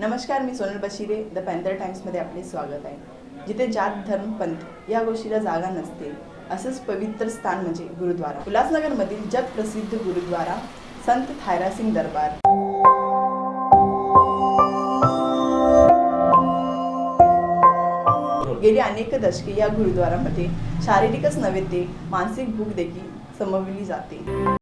नमस्कार मी Sonal Bashire the panther टाइम्समध्ये आपले स्वागत आहे. जिथे जात धर्म पंथ या गोष्टीला जागा नसते असंच पवित्र स्थान म्हणजे गुरुद्वारा. उल्हासनगरमधील जगप्रसिद्ध गुरुद्वारा संत थायरासिंग दरबार. गेली अनेक दशके या गुरुद्वारामध्ये शारीरिकच नव्हे ते मानसिक भूक देखील समविली जाते.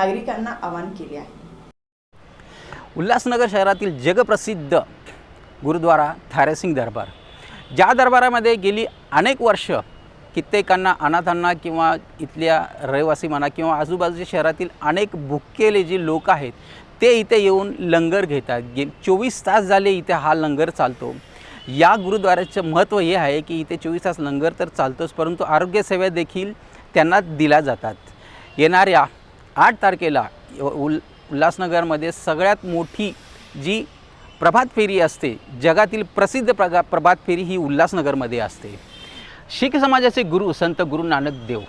नागरिकांना आवाहन केले आहे. उल्हासनगर शहरातील जगप्रसिद्ध गुरुद्वारा थारेसिंग दरबार. ज्या दरबारामध्ये गेली अनेक वर्ष कित्येकांना अनाथांना किंवा इथल्या रहिवासी म्हणा किंवा आजूबाजूच्या शहरातील अनेक भुकेले जे लोक आहेत ते इथे येऊन लंगर घेतात. गे चोवीस तास झाले इथे हा लंगर चालतो. या गुरुद्वाराचं महत्त्व हे आहे की इथे चोवीस तास लंगर तर चालतोच परंतु आरोग्यसेवा देखील त्यांना दिल्या जातात. येणाऱ्या आठ तारखेला उल उल्हासनगरमध्ये सगळ्यात मोठी जी प्रभात फेरी असते जगातील प्रसिद्ध प्रगा प्रभात फेरी ही उल्हासनगरमध्ये असते. शीख समाजाचे गुरु संत गुरु नानक देव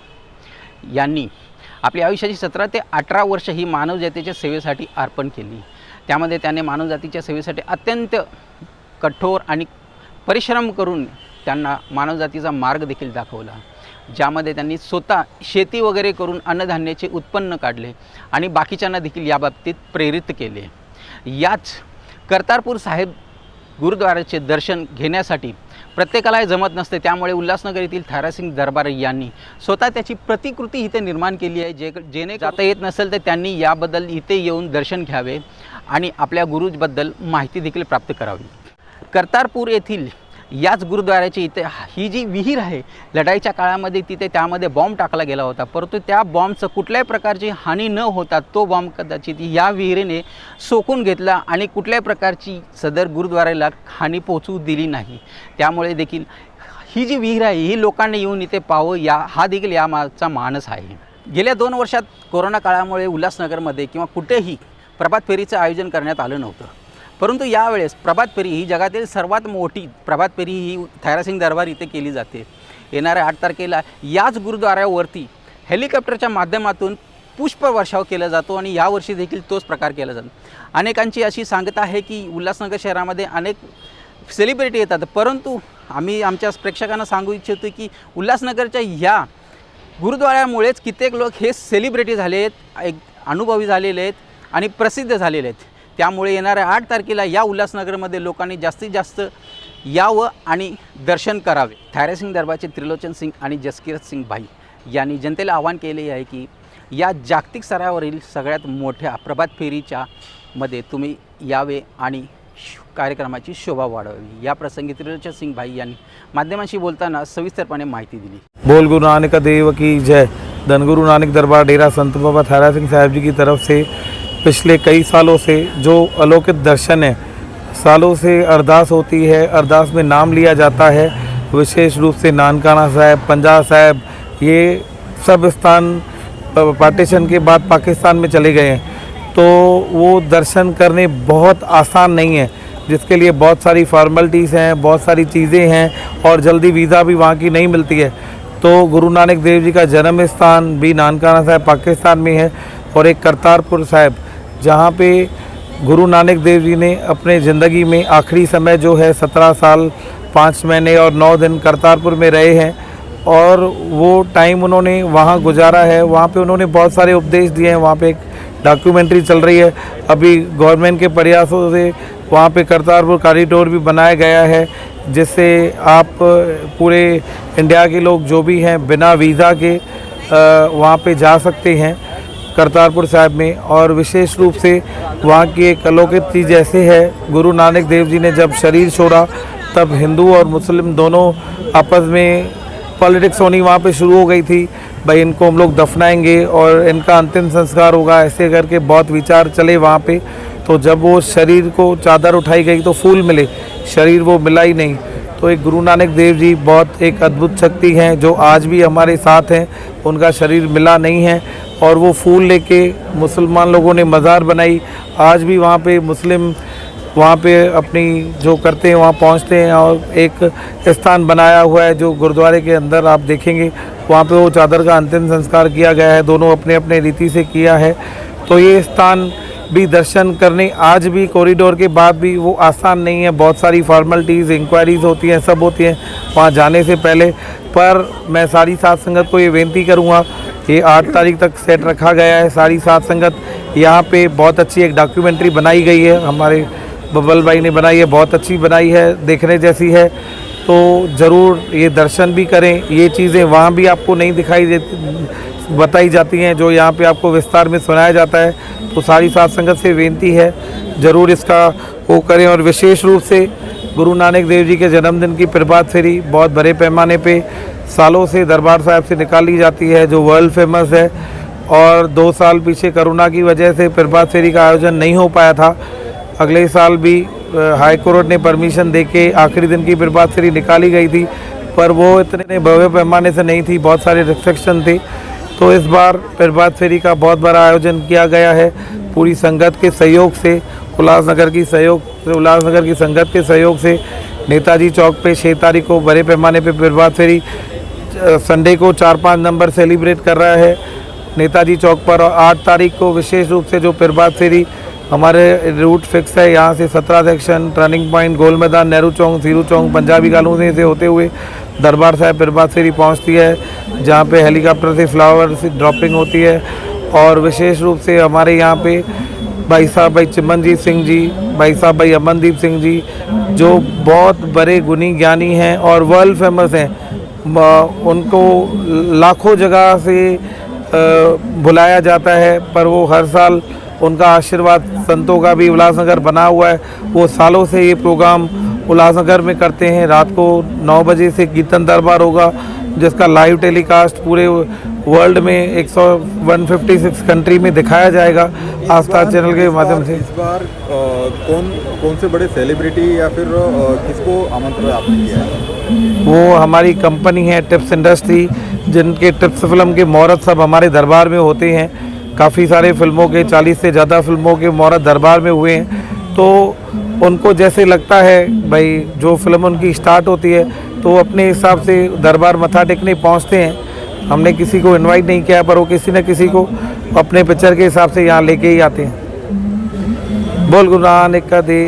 यांनी आपल्या आयुष्याची सतरा ते अठरा वर्ष ही मानवजातीच्या सेवेसाठी अर्पण केली. त्यामध्ये त्याने मानवजातीच्या सेवेसाठी अत्यंत कठोर आणि परिश्रम करून त्यांना मानवजातीचा मार्ग देखील दाखवला ज्यामध्ये त्यांनी स्वतः शेती वगैरे करून अन्नधान्याचे उत्पन्न काढले आणि बाकीच्यांना देखील याबाबतीत प्रेरित केले. याच कर्तारपूर साहेब गुरुद्वाराचे दर्शन घेण्यासाठी प्रत्येकाला हे जमत नसते त्यामुळे उल्हासनगर येथील थारासिंग दरबार यांनी स्वतः त्याची प्रतिकृती इथे निर्माण केली आहे जे जेणे जाता येत नसेल तर त्यांनी याबद्दल इथे येऊन दर्शन घ्यावे आणि आपल्या गुरुजबद्दल माहिती देखील प्राप्त करावी. कर्तारपूर येथील याच गुरुद्वाऱ्याची इथे ही जी विहीर आहे लढाईच्या काळामध्ये तिथे त्यामध्ये बॉम्ब टाकला गेला होता. परंतु त्या बॉम्बचं कुठल्याही प्रकारची हानी न होता तो बॉम्ब कदाचित या विहिरीने सोकून घेतला आणि कुठल्याही प्रकारची सदर गुरुद्वाऱ्याला हानी पोहोचू दिली नाही. त्यामुळे देखील ही जी विहीर आहे ही लोकांनी येऊन इथे पाहावं या हा देखील या मागचा मानस आहे. गेल्या दोन वर्षात कोरोना काळामुळे उल्हासनगरमध्ये किंवा कुठेही प्रभात फेरीचं आयोजन करण्यात आलं नव्हतं. परंतु यावेळेस प्रभात फेरी ही जगातील सर्वात मोठी प्रभात फेरी ही थायरासिंग दरबार इथे केली जाते. येणाऱ्या आठ तारखेला याच गुरुद्वाऱ्यावरती हेलिकॉप्टरच्या माध्यमातून पुष्पवर्षाव केला जातो आणि यावर्षी देखील तोच प्रकार केला जातो. अनेकांची अशी सांगता आहे की उल्हासनगर शहरामध्ये अनेक सेलिब्रिटी येतात. परंतु आम्ही आमच्या प्रेक्षकांना सांगू इच्छितो की उल्हासनगरच्या ह्या गुरुद्वाऱ्यामुळेच कित्येक लोक हे सेलिब्रिटी झाले आहेत एक अनुभवी झालेले आहेत आणि प्रसिद्ध झालेले आहेत. त्यामुळे येणाऱ्या आठ तारखेला या उल्हासनगरमध्ये लोकांनी जास्तीत जास्त यावं आणि दर्शन करावे. थायरासिंग दरबारचे त्रिलोचन सिंग आणि जसकिरत सिंग भाई यांनी जनतेला आवाहन केले आहे की या जागतिक स्तरावरील सगळ्यात मोठ्या प्रभात फेरीच्या मध्ये तुम्ही यावे आणि कार्यक्रमाची शोभा वाढवावी या प्रसंगी त्रिलोचन सिंग भाई यांनी माध्यमांशी बोलताना सविस्तरपणे माहिती दिली. बोल गुरु नानक देव की जय. धनगुरु नानक दरबार डेरा संत बाबा थारा सिंह साहब जी की तरफ से पिछले कई सालों से जो अलौकिक दर्शन है, सालों से अरदास होती है, अरदास में नाम लिया जाता है। विशेष रूप से नानकाना साहब, पंजा साहब, ये सब स्थान पार्टीशन के बाद पाकिस्तान में चले गए हैं। तो वो दर्शन करने बहुत आसान नहीं है, जिसके लिए बहुत सारी फॉर्मेलिटीज़ हैं, बहुत सारी चीज़ें हैं और जल्दी वीज़ा भी वहाँ की नहीं मिलती है। तो गुरु नानक देव जी का जन्म स्थान भी नानकाना साहब, पाकिस्तान में है और एक करतारपुर साहब जहाँ पे गुरु नानक देव जी ने अपने ज़िंदगी में आखिरी समय जो है सत्रह साल, पाँच महीने और नौ दिन करतारपुर में रहे हैं और वो टाइम उन्होंने वहाँ गुजारा है। वहाँ पे उन्होंने बहुत सारे उपदेश दिए हैं। वहाँ पे एक डॉक्यूमेंट्री चल रही है। अभी गवर्नमेंट के प्रयासों से वहाँ पे करतारपुर कॉरिडोर भी बनाया गया है, जिससे आप पूरे इंडिया के लोग जो भी हैं, बिना वीज़ा के वहाँ पे जा सकते हैं। करतारपुर साहिब में और विशेष रूप से वहाँ की एक अलौकिक चीज़ ऐसे है, गुरु नानक देव जी ने जब शरीर छोड़ा, तब हिंदू और मुस्लिम दोनों आपस में पॉलिटिक्स होनी वहाँ पे शुरू हो गई थी। भाई, इनको हम लोग दफनाएँगे और इनका अंतिम संस्कार होगा, ऐसे करके बहुत विचार चले वहाँ पे। तो जब वो शरीर को चादर उठाई गई तो फूल मिले, शरीर वो मिला ही नहीं। तो एक गुरु नानक देव जी बहुत एक अद्भुत शक्ति हैं, जो आज भी हमारे साथ हैं, उनका शरीर मिला नहीं है। और वो फूल लेके मुसलमान लोगों ने मज़ार बनाई। आज भी वहाँ पे मुस्लिम वहाँ पे अपनी जो करते हैं, वहाँ पहुँचते हैं और एक स्थान बनाया हुआ है जो गुरुद्वारे के अंदर आप देखेंगे। वहाँ पे वो चादर का अंतिम संस्कार किया गया है, दोनों अपने अपने रीति से किया है। तो ये स्थान भी दर्शन करने, आज भी कॉरिडोर के बाद भी वो आसान नहीं है। बहुत सारी फॉर्मेलिटीज़, इंक्वायरीज होती हैं, सब होती हैं। वहाँ जाने से पहले, पर मैं सारी सात संगत को ये बेनती करूँगा ये आठ तारीख तक सेट रखा गया है सारी सात संगत। यहाँ पे बहुत अच्छी एक डॉक्यूमेंट्री बनाई गई है। हमारे बबल भाई ने बनाई है, बहुत अच्छी बनाई है, देखने जैसी है। तो ज़रूर ये दर्शन भी करें। ये चीज़ें वहाँ भी आपको नहीं दिखाई देती बताई जाती हैं, जो यहाँ पे आपको विस्तार में सुनाया जाता है। तो सारी सात संगत से बेनती है। ज़रूर इसका वो करें और विशेष रूप से गुरु नानक देव जी के जन्मदिन की प्रभात फेरी, बहुत बड़े पैमाने पे सालों से दरबार साहब से निकाली जाती है, जो वर्ल्ड फ़ेमस है। और दो साल पीछे कोरोना की वजह से प्रभात फेरी का आयोजन नहीं हो पाया था। अगले साल भी हाई कोर्ट ने परमिशन दे के आखिरी दिन की प्रभात फेरी निकाली गई थी, पर वो इतने भव्य पैमाने से नहीं थी, बहुत सारे रिस्ट्रिक्शन थे। तो इस बार प्रभात फेरी का बहुत बड़ा आयोजन किया गया है, पूरी संगत के सहयोग से, उल्लासनगर की सहयोग, उल्लासनगर की संगत के सहयोग से, नेताजी चौक पे छः तारीख को बड़े पैमाने पे प्रभात फेरी संडे को चार पाँच नंबर सेलिब्रेट कर रहा है। नेताजी चौक पर और आठ तारीख को विशेष रूप से जो प्रभात फेरी, हमारे रूट फिक्स है। यहाँ से सत्रह section turning point Gol Maidan, Nehru Chowk, Seeru Chowk, Punjabi colony से होते हुए दरबार साहब प्रभात फेरी पहुँचती है, जहाँ पे हेलीकॉप्टर से फ्लावर से ड्रॉपिंग होती है। और विशेष रूप से हमारे यहाँ पे भाई साहब, भाई चिमनजीत सिंह जी, भाई साहब, भाई अमनदीप सिंह जी, जो बहुत बड़े गुणी ज्ञानी हैं और वर्ल्ड फ़ेमस हैं। उनको लाखों जगह से बुलाया जाता है, पर वो हर साल उनका आशीर्वाद संतों का भी उल्लासनगर बना हुआ है। वो सालों से ये प्रोग्राम उल्लासनगर में करते हैं। रात को नौ बजे से कीर्तन दरबार होगा। जिसका लाइव टेलीकास्ट पूरे वर्ल्ड में 100 156 कंट्री में दिखाया जाएगा आस्था चैनल के माध्यम से। इस बार अ, कौन कौन से बड़े सेलिब्रिटी या फिर अ, किसको आमंत्रण आपने किया है? वो हमारी कंपनी है टिप्स इंडस्ट्री जिनके टिप्स फ़िल्म के मोहरत सब हमारे दरबार में होते हैं। काफ़ी सारे फ़िल्मों के 40 से ज़्यादा फ़िल्मों के मोहरत दरबार में हुए हैं। तो उनको जैसे लगता है, भाई, जो फ़िल्म उनकी स्टार्ट होती है तो अपने हिसाब से दरबार मथा टेकने पहुँचते हैं। हमने किसी को इनवाइट नहीं किया, पर वो किसी न किसी को अपने पिक्चर के हिसाब से यहाँ लेके ही आते हैं। बोल गुरु नानक का दे।